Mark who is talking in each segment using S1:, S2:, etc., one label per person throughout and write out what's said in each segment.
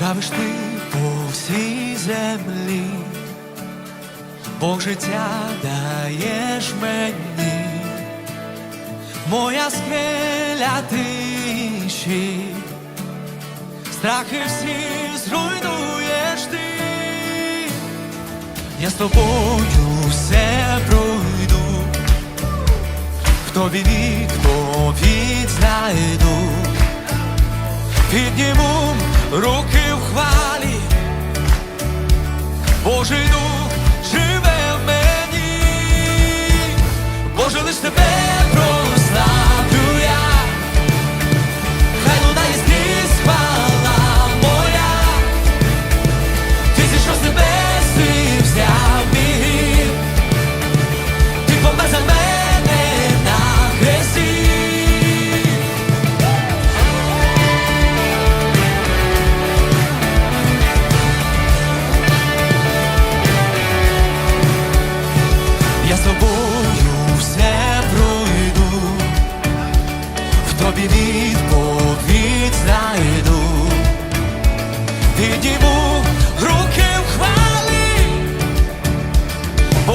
S1: правиш ти по всій землі, Бог життя даєш мені, моя скеля тиші, страхи всі зруйнуєш ти, я з тобою все пройду, хто в тобі відповідь знайду, підніму. Божий люк ну, живе в мені, Боже лиш тебе.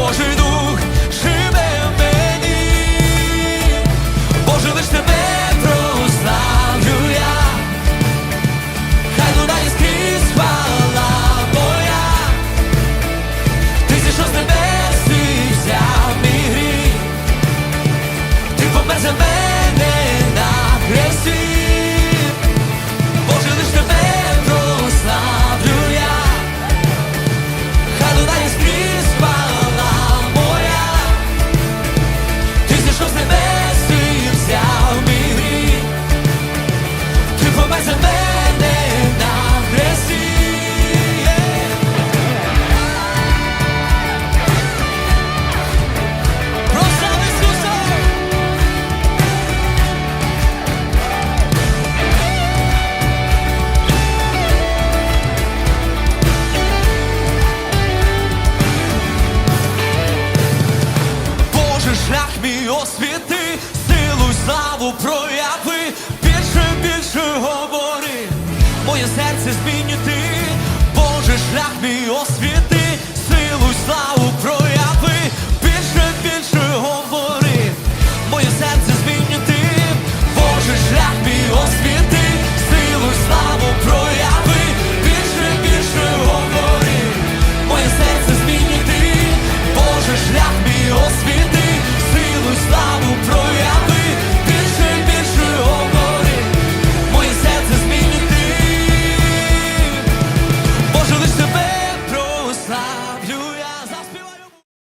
S1: 我是 without me.